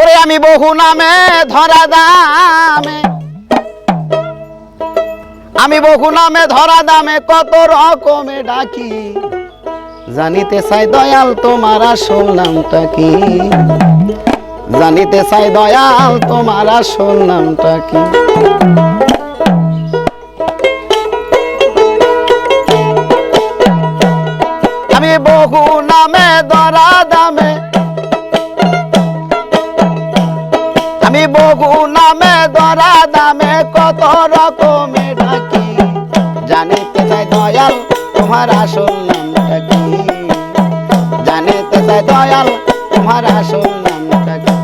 ওরে আমি বহু নামে ধরা দামে। আমি বহু নামে ধরা দামে কত রকমে ডাকি। জানিতে চাই দয়াল তোমার আসল নামটা কি? জানিতে চাই দয়াল তোমার আসল নামটা কি? আমি বহু নামে ধরা দামে বহু নামে ধরা দামে কত রকমে ডাকি। জানিতে চাই দয়াল, তোমার আসল নামটা কি? জানিতে চাই দয়াল, তোমার আসল নামটা কি?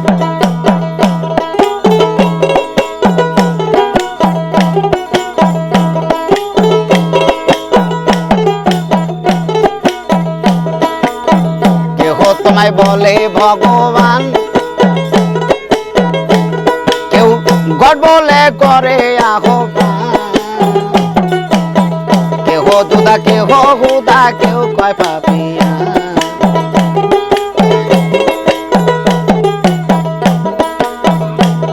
কেহ তোমায় বলে, ভগবান গড বলে করে আহ্বান কেহ দুদা, কেহ হুদা কেউ কয় পাপিয়া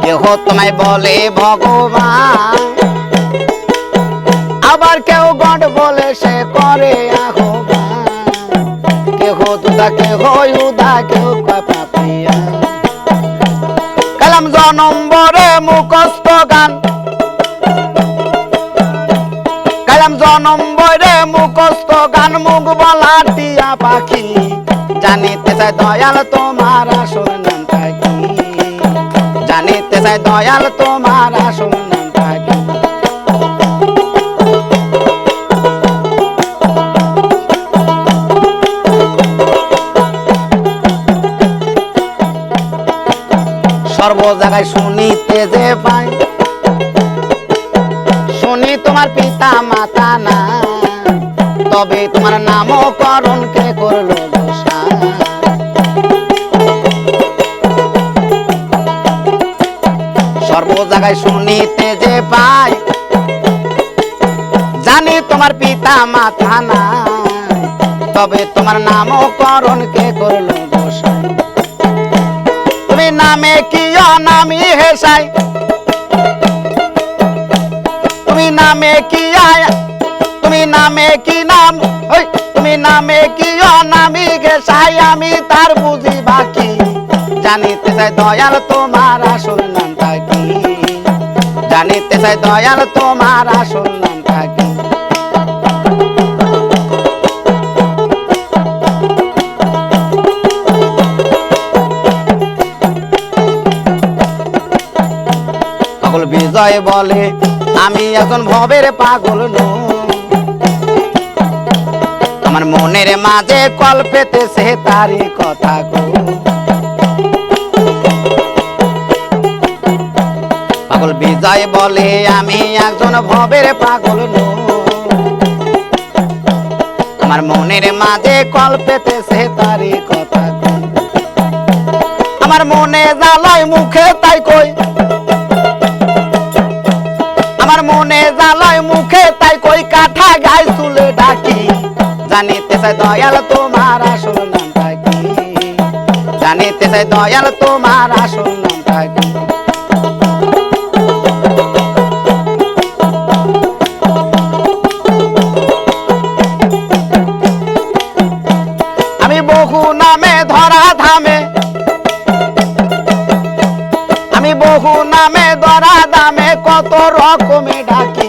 কেহ তোমায় বলে ভগবান, আবার কেউ গড বলে সে করে আহ্বান। কেহ দুদা, কেহ ইউদা কেউ কয় কালাম মুখস্ত গান। কালাম জ নম্বরে মুখস্ত গান, মুখ বলা টিয়া পাখি। জানিতে চাই দয়াল তোমার আসল কি? জানিতে চাই দয়াল তোমার আসল সর্ব জায়গায় শুনিতে যে পাই। শুনি তোমার পিতা মাতা না তবে তোমার নামকরণ কে করল সর্ব জায়গায় শুনিতে যে পাই। জানি তোমার পিতা মাতা না তবে তোমার নামকরণ কে করল তুমি নামে কি অনামি হেসাই? তুমি নামে কি তুমি নামে কি নাম? ওই তুমি নামে কি অনামি ঘেসাই আমি তার বুঝি বাকি। জানিতে চাই দয়াল তোমার আসল নামটা কি? জানিতে চাই দয়াল তোমার আসল নামটা বিজয় বলে, আমি এখন ভবের পাগল নই। আমার মনের মাঝে কল পেতেছে তারই কথা গো পাগল বিজয় বলে, আমি একজন ভবের পাগল নই। আমার মনের মাঝে কল পেতেছে তারই কথা গো আমার মনে জ্বালায় মুখে তাই কই জ্বালায় মুখে, তাই কই কাঠা গায়ে ডাকি জানিতে দয়াল তোমার আসল জানিতে দয়াল তোমার আসল আমি বহু নামে ধরা ধামে। আমি বহু নামে ধরা দামে কত রকমে ডাকি।